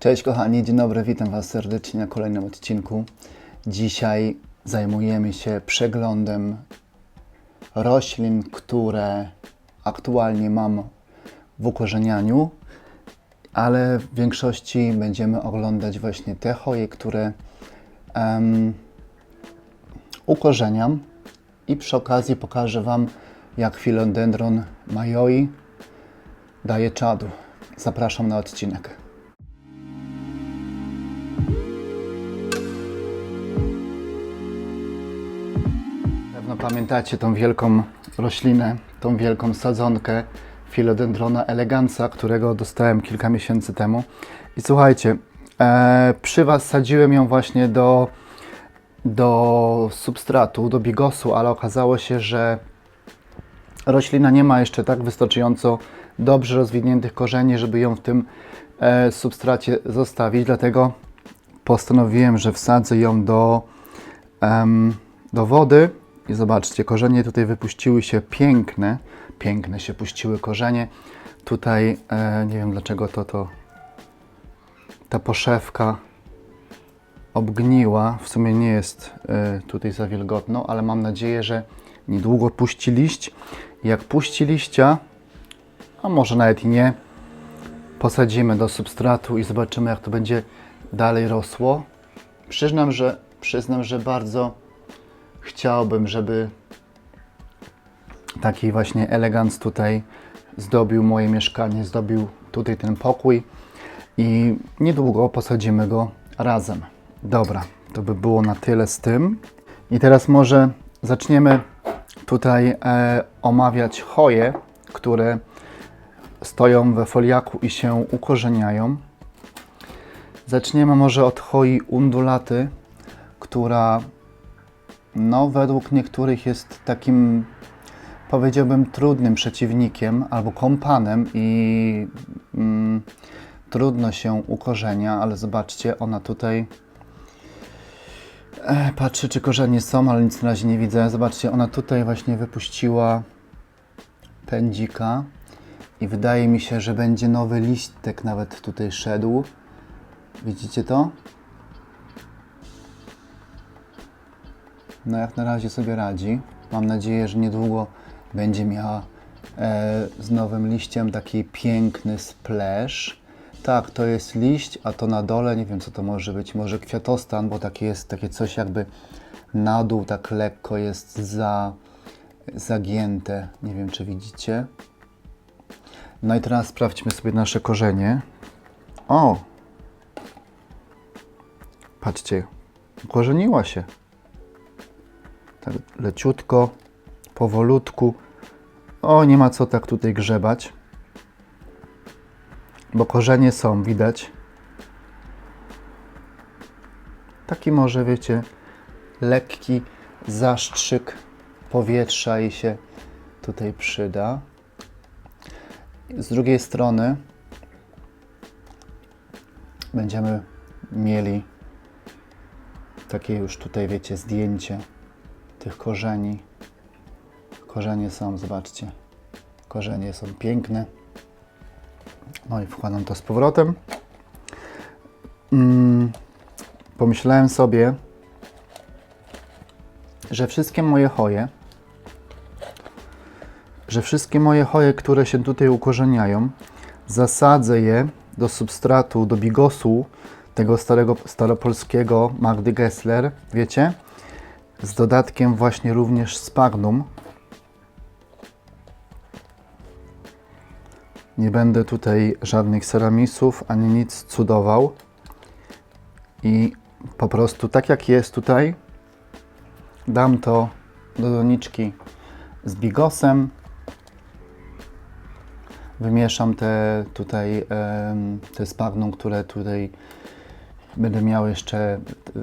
Cześć kochani, dzień dobry, witam Was serdecznie na kolejnym odcinku. Dzisiaj zajmujemy się przeglądem roślin, które aktualnie mam w ukorzenianiu, ale w większości będziemy oglądać właśnie te choje, które em, ukorzeniam i przy okazji pokażę Wam, jak philodendron majoi daje czadu. Zapraszam na odcinek. Pewno pamiętacie tą wielką roślinę, tą wielką sadzonkę Philodendrona eleganza, którego dostałem kilka miesięcy temu. I słuchajcie, e, przy Was sadziłem ją właśnie do, do substratu, do bigosu, ale okazało się, że roślina nie ma jeszcze tak wystarczająco dobrze rozwiniętych korzeni, żeby ją w tym e, substracie zostawić. Dlatego postanowiłem, że wsadzę ją do, em, do wody i zobaczcie, korzenie tutaj wypuściły się piękne, piękne się puściły korzenie. Tutaj e, nie wiem dlaczego to to ta poszewka obgniła. W sumie nie jest e, tutaj za wilgotno, ale mam nadzieję, że niedługo puści liść. Jak puści liścia, a może nawet i nie, posadzimy do substratu i zobaczymy, jak to będzie dalej rosło. Przyznam, że, przyznam, że bardzo chciałbym, żeby taki właśnie elegans tutaj zdobił moje mieszkanie, zdobił tutaj ten pokój i niedługo posadzimy go razem. Dobra, to by było na tyle z tym. I teraz może zaczniemy tutaj e, omawiać choje, które stoją we foliaku i się ukorzeniają. Zaczniemy może od choi undulaty, która no, według niektórych jest takim, powiedziałbym, trudnym przeciwnikiem albo kompanem i mm, trudno się ukorzenia, ale zobaczcie, ona tutaj e, patrzy, czy korzenie są, ale nic na razie nie widzę. Zobaczcie, ona tutaj właśnie wypuściła pędzika i wydaje mi się, że będzie nowy listek nawet tutaj szedł. Widzicie to? No jak na razie sobie radzi. Mam nadzieję, że niedługo będzie miała e, z nowym liściem taki piękny splash. Tak, to jest liść, a to na dole, nie wiem co to może być, może kwiatostan, bo takie jest takie coś jakby na dół tak lekko jest za, zagięte. Nie wiem czy widzicie. No i teraz sprawdźmy sobie nasze korzenie. O! Patrzcie, ukorzeniła się. Tak leciutko, powolutku. O, nie ma co tak tutaj grzebać. Bo korzenie są, widać. Taki może, wiecie, lekki zastrzyk powietrza i się tutaj przyda. Z drugiej strony będziemy mieli takie już tutaj, wiecie, zdjęcie tych korzeni. Korzenie są, zobaczcie. Korzenie są piękne. No i wkładam to z powrotem. Mm, pomyślałem sobie, że wszystkie moje choje, że wszystkie moje choje, które się tutaj ukorzeniają, zasadzę je do substratu, do bigosu tego starego, staropolskiego Magdy Gessler, wiecie? Z dodatkiem właśnie również spagnum. Nie będę tutaj żadnych ceramisów ani nic cudował. I po prostu tak jak jest tutaj, dam to do doniczki z bigosem. Wymieszam te tutaj te spagnum, które tutaj będę miał jeszcze,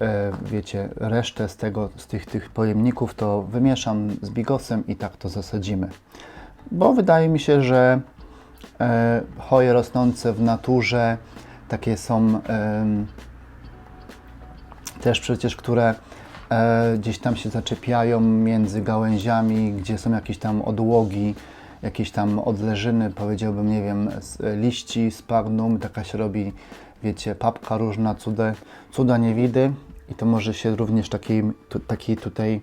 e, wiecie, resztę z tego, z tych, tych pojemników, to wymieszam z bigosem i tak to zasadzimy. Bo wydaje mi się, że e, choje rosnące w naturze, takie są też przecież, które e, gdzieś tam się zaczepiają między gałęziami, gdzie są jakieś tam odłogi, jakieś tam odleżyny, powiedziałbym, nie wiem, liści, spagnum, taka się robi wiecie, papka różna, cuda, cuda nie widy i to może się również takiej, tu, takiej tutaj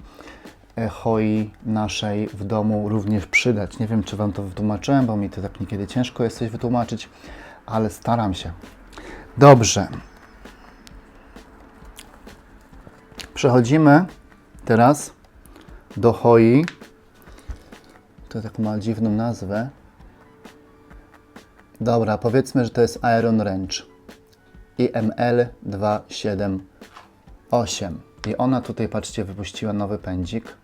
e, hoi naszej w domu również przydać. Nie wiem, czy Wam to wytłumaczyłem, bo mi to tak niekiedy ciężko jest coś wytłumaczyć, ale staram się. Dobrze. Przechodzimy teraz do hoi. To tak ma dziwną nazwę. Dobra, powiedzmy, że to jest Iron Range. IML 278. I ona tutaj, patrzcie, wypuściła nowy pędzik.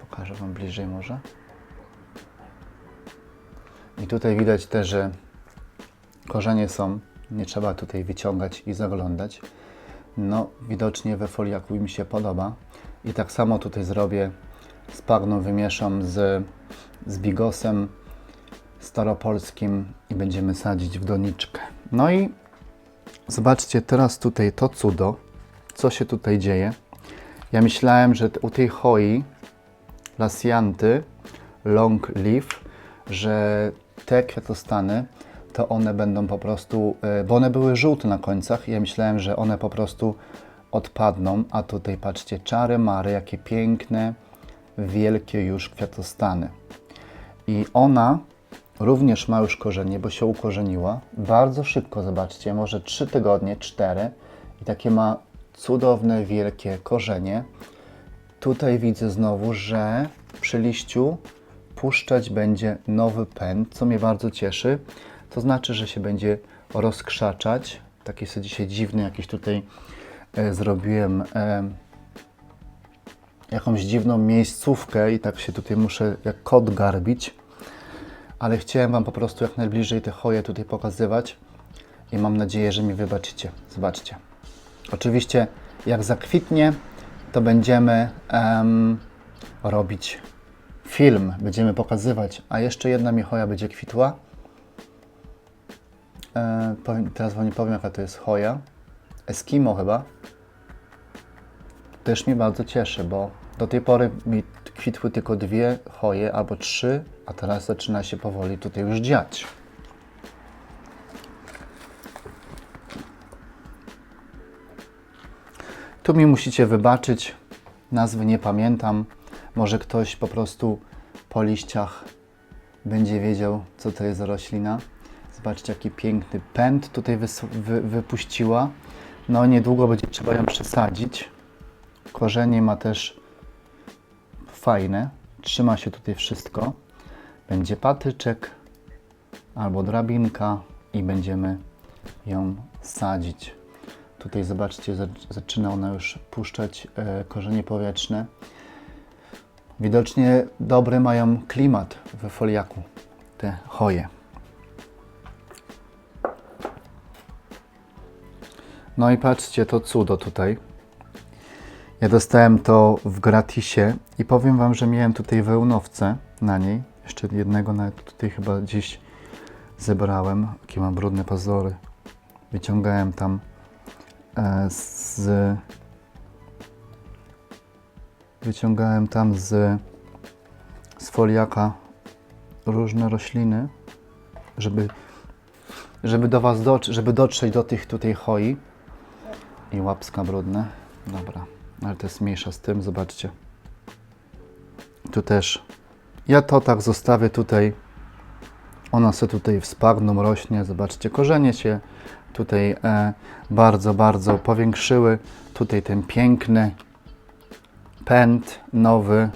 Pokażę Wam bliżej może. I tutaj widać też, że korzenie są. Nie trzeba tutaj wyciągać i zaglądać. No, widocznie we foliaku mi się podoba. I tak samo tutaj zrobię z pagną wymieszam z, z bigosem staropolskim i będziemy sadzić w doniczkę. No i zobaczcie teraz tutaj to cudo, co się tutaj dzieje. Ja myślałem, że u tej hoi lasjanty long leaf, że te kwiatostany to one będą po prostu, e, bo one były żółte na końcach ja myślałem, że one po prostu odpadną, a tutaj patrzcie, czary mary, jakie piękne, wielkie już kwiatostany. I ona również ma już korzenie, bo się ukorzeniła. Bardzo szybko, zobaczcie, może 3 tygodnie, 4 i takie ma cudowne, wielkie korzenie. Tutaj widzę znowu, że przy liściu puszczać będzie nowy pęd, co mnie bardzo cieszy. To znaczy, że się będzie rozkrzaczać. Taki sobie dzisiaj dziwny jakiś tutaj e, zrobiłem e, jakąś dziwną miejscówkę i tak się tutaj muszę jak kot garbić. Ale chciałem Wam po prostu jak najbliżej te choje tutaj pokazywać i mam nadzieję, że mi wybaczycie. Zobaczcie. Oczywiście jak zakwitnie, to będziemy em, robić film, będziemy pokazywać, a jeszcze jedna mi choja będzie kwitła. E, powiem, teraz Wam nie powiem jaka to jest choja. Eskimo chyba. Też mnie bardzo cieszy, bo do tej pory mi kwitły tylko dwie choje albo trzy, a teraz zaczyna się powoli tutaj już dziać. Tu mi musicie wybaczyć, nazwy nie pamiętam. Może ktoś po prostu po liściach będzie wiedział, co to jest za roślina. Zobaczcie, jaki piękny pęd tutaj wy- wypuściła. No, niedługo będzie trzeba ją przesadzić. Korzenie ma też fajne. Trzyma się tutaj wszystko. Będzie patyczek albo drabinka i będziemy ją sadzić. Tutaj zobaczcie, za- zaczyna ona już puszczać e, korzenie powietrzne. Widocznie dobry mają klimat we foliaku, te choje. No i patrzcie, to cudo tutaj. Ja dostałem to w gratisie i powiem Wam, że miałem tutaj wełnowce na niej. Jeszcze jednego nawet tutaj chyba gdzieś zebrałem. Jakie mam brudne pazory. Wyciągałem tam e, z... Wyciągałem tam z, z foliaka różne rośliny, żeby, żeby do Was dotrzeć, żeby dotrzeć do tych tutaj choi. I łapska brudne. Dobra, ale to jest mniejsza z tym, zobaczcie. Tu też. Ja to tak zostawię tutaj. Ona sobie tutaj wspagną, rośnie. Zobaczcie, korzenie się tutaj e, bardzo, bardzo powiększyły. Tutaj ten piękny pęd, nowy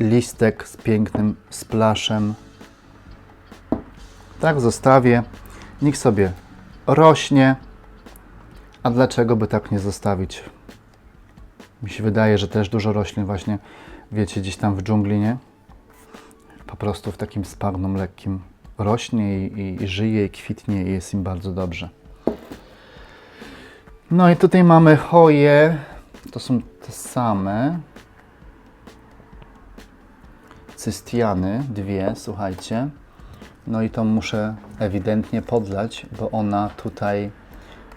listek z pięknym splaszem. Tak zostawię. Niech sobie rośnie. A dlaczego by tak nie zostawić? Mi się wydaje, że też dużo roślin właśnie, wiecie, gdzieś tam w dżungli, nie? Po prostu w takim spagną lekkim rośnie i, i, i żyje i kwitnie i jest im bardzo dobrze. No i tutaj mamy choje. To są te same. Cystiany, dwie, słuchajcie. No i to muszę ewidentnie podlać, bo ona tutaj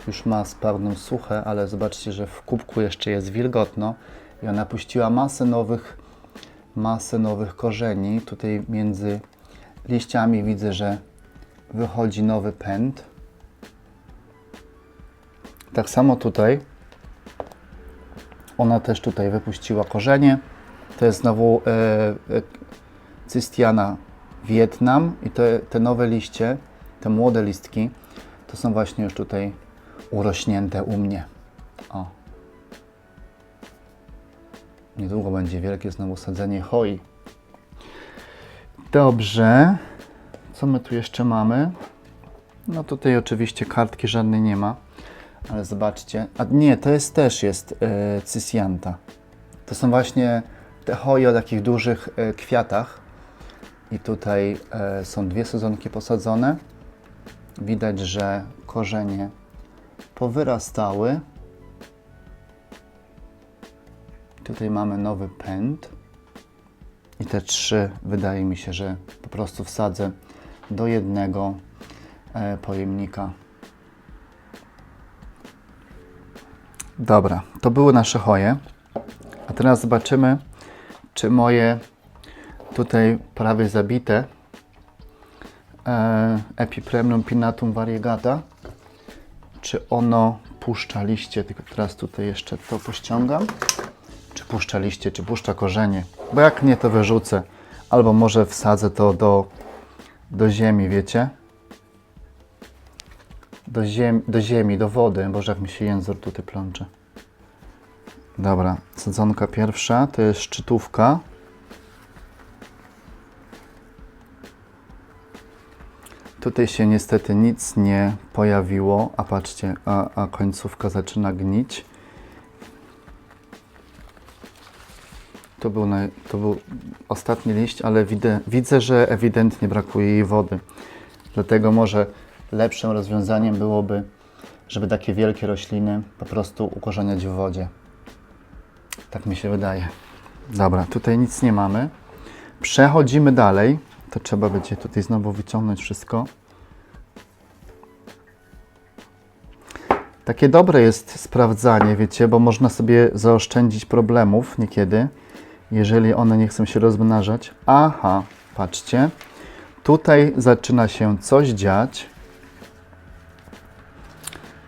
już ma sprawną suchę, ale zobaczcie, że w kubku jeszcze jest wilgotno i ona puściła masę nowych, masę nowych korzeni. Tutaj między liściami widzę, że wychodzi nowy pęd. Tak samo tutaj. Ona też tutaj wypuściła korzenie. To jest znowu e, e, cystiana Wietnam i te, te nowe liście, te młode listki, to są właśnie już tutaj urośnięte u mnie. O. Niedługo będzie wielkie znowu sadzenie hoi. Dobrze. Co my tu jeszcze mamy? No tutaj oczywiście kartki żadnej nie ma, ale zobaczcie. A nie, to jest też jest e, cysjanta. To są właśnie te hoi o takich dużych e, kwiatach. I tutaj e, są dwie sezonki posadzone. Widać, że korzenie powyrastały. Tutaj mamy nowy pęd. I te trzy wydaje mi się, że po prostu wsadzę do jednego e, pojemnika. Dobra, to były nasze hoje. A teraz zobaczymy, czy moje tutaj prawie zabite e, Epipremnum pinnatum variegata, czy ono puszcza liście, tylko teraz tutaj jeszcze to pościągam, czy puszcza liście, czy puszcza korzenie, bo jak nie to wyrzucę, albo może wsadzę to do, do ziemi, wiecie, do, ziem, do ziemi, do wody, boże jak mi się język tutaj plącze. Dobra, sadzonka pierwsza to jest szczytówka. Tutaj się niestety nic nie pojawiło, a patrzcie, a, a końcówka zaczyna gnić. To był, to był ostatni liść, ale widzę, widzę, że ewidentnie brakuje jej wody. Dlatego może lepszym rozwiązaniem byłoby, żeby takie wielkie rośliny po prostu ukorzeniać w wodzie. Tak mi się wydaje. Dobra, tutaj nic nie mamy. Przechodzimy dalej. To trzeba będzie tutaj znowu wyciągnąć wszystko. Takie dobre jest sprawdzanie, wiecie, bo można sobie zaoszczędzić problemów niekiedy, jeżeli one nie chcą się rozmnażać. Aha, patrzcie. Tutaj zaczyna się coś dziać.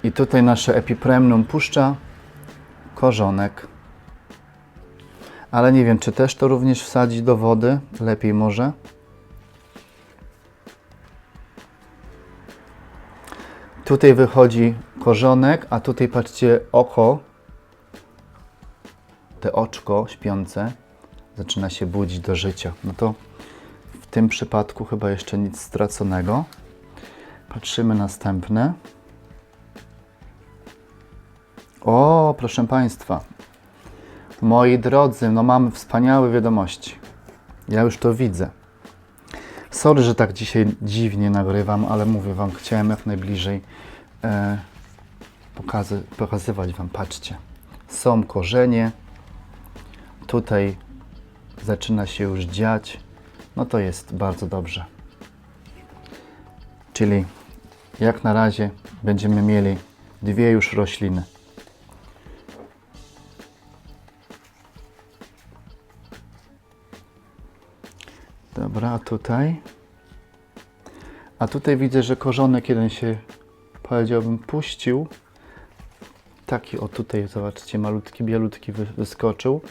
I tutaj nasze epipremnum puszcza korzonek. Ale nie wiem, czy też to również wsadzić do wody? Lepiej może. Tutaj wychodzi korzonek, a tutaj patrzcie oko, te oczko śpiące zaczyna się budzić do życia. No to w tym przypadku chyba jeszcze nic straconego. Patrzymy następne. O, proszę Państwa, moi drodzy, no mamy wspaniałe wiadomości. Ja już to widzę. Sorry, że tak dzisiaj dziwnie nagrywam, ale mówię Wam, chciałem jak najbliżej e, pokazy, pokazywać Wam. Patrzcie, są korzenie, tutaj zaczyna się już dziać, no to jest bardzo dobrze. Czyli jak na razie będziemy mieli dwie już rośliny. Dobra, a tutaj? A tutaj widzę, że korzonek jeden się, powiedziałbym, puścił. Taki, o tutaj, zobaczcie, malutki, bielutki wy, wyskoczył.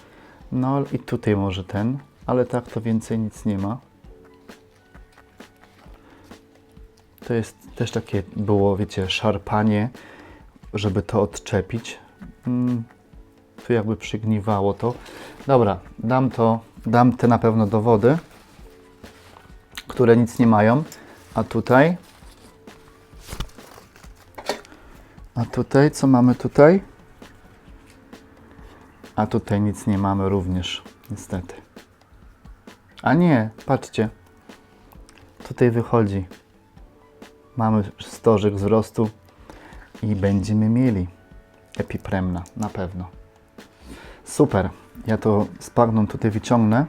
No i tutaj może ten, ale tak to więcej nic nie ma. To jest też takie było, wiecie, szarpanie, żeby to odczepić. Mm, tu jakby przygniwało to. Dobra, dam to, dam te na pewno do wody które nic nie mają. A tutaj? A tutaj, co mamy tutaj? A tutaj nic nie mamy również, niestety. A nie, patrzcie. Tutaj wychodzi. Mamy stożek wzrostu i będziemy mieli epipremna, na pewno. Super. Ja to spagną tutaj wyciągnę.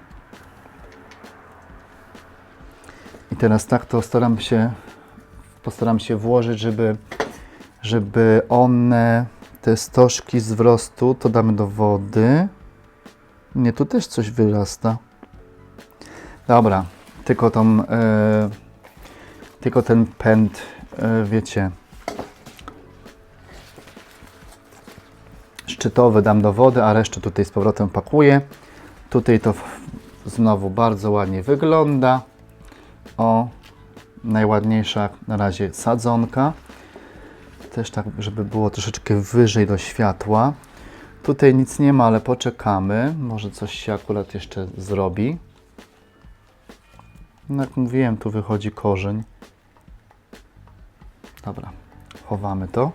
I teraz tak to staram się, postaram się włożyć, żeby, żeby one, te stożki z wzrostu, to damy do wody. Nie, tu też coś wyrasta. Dobra, tylko tą, e, tylko ten pęd, e, wiecie, szczytowy dam do wody, a resztę tutaj z powrotem pakuję. Tutaj to znowu bardzo ładnie wygląda. O, najładniejsza na razie sadzonka. Też tak, żeby było troszeczkę wyżej do światła. Tutaj nic nie ma, ale poczekamy. Może coś się akurat jeszcze zrobi. No jak mówiłem, tu wychodzi korzeń. Dobra, chowamy to.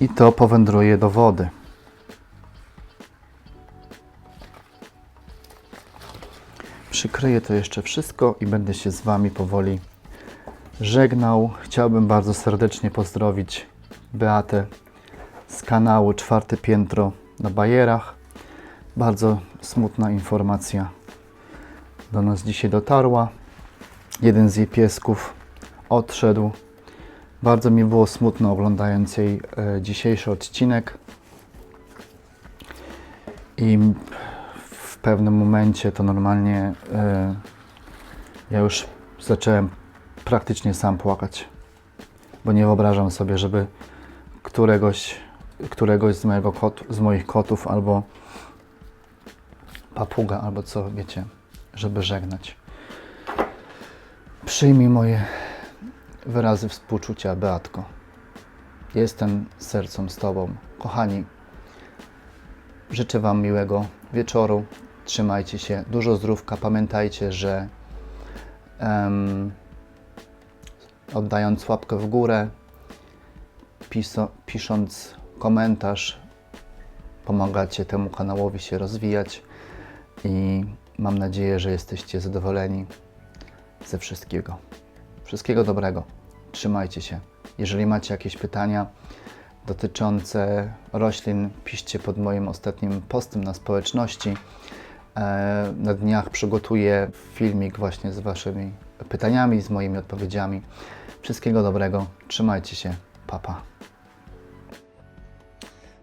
I to powędruje do wody. Przykryję to jeszcze wszystko i będę się z Wami powoli żegnał. Chciałbym bardzo serdecznie pozdrowić Beatę z kanału Czwarte Piętro na Bajerach. Bardzo smutna informacja do nas dzisiaj dotarła. Jeden z jej piesków odszedł. Bardzo mi było smutno oglądając jej e, dzisiejszy odcinek. I w pewnym momencie to normalnie e, ja już zacząłem praktycznie sam płakać. Bo nie wyobrażam sobie, żeby któregoś, któregoś z, mojego kot, z moich kotów albo papuga, albo co wiecie, żeby żegnać. Przyjmij moje wyrazy współczucia, Beatko. Jestem sercem z Tobą. Kochani, życzę Wam miłego wieczoru. Trzymajcie się, dużo zdrówka. Pamiętajcie, że em, oddając łapkę w górę, piso, pisząc komentarz, pomagacie temu kanałowi się rozwijać i mam nadzieję, że jesteście zadowoleni ze wszystkiego. Wszystkiego dobrego. Trzymajcie się. Jeżeli macie jakieś pytania dotyczące roślin, piszcie pod moim ostatnim postem na społeczności. E, Na dniach przygotuję filmik właśnie z Waszymi pytaniami, z moimi odpowiedziami. Wszystkiego dobrego. Trzymajcie się. Papa. Pa.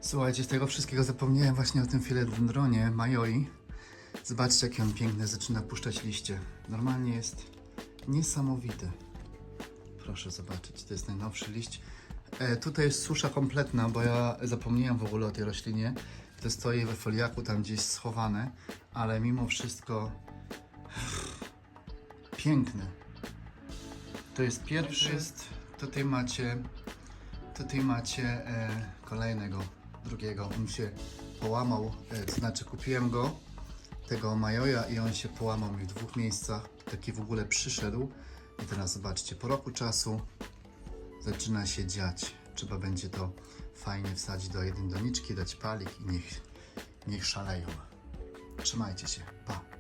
Słuchajcie, z tego wszystkiego zapomniałem właśnie o tym filedendronie Majoi. Zobaczcie, jaki on piękny zaczyna puszczać liście. Normalnie jest niesamowity. Proszę zobaczyć, to jest najnowszy liść. E, tutaj jest susza kompletna, bo ja zapomniałem w ogóle o tej roślinie. To stoi we foliaku tam gdzieś schowane, ale mimo wszystko piękny. To jest pierwszy, jest, tutaj macie, tutaj macie e, kolejnego, drugiego. On się połamał, e, to znaczy kupiłem go, tego Majoja i on się połamał mi w dwóch miejscach. Taki w ogóle przyszedł. I teraz zobaczcie, po roku czasu zaczyna się dziać. Trzeba będzie to fajnie wsadzić do jednej doniczki, dać palik i niech, niech szaleją. Trzymajcie się. Pa.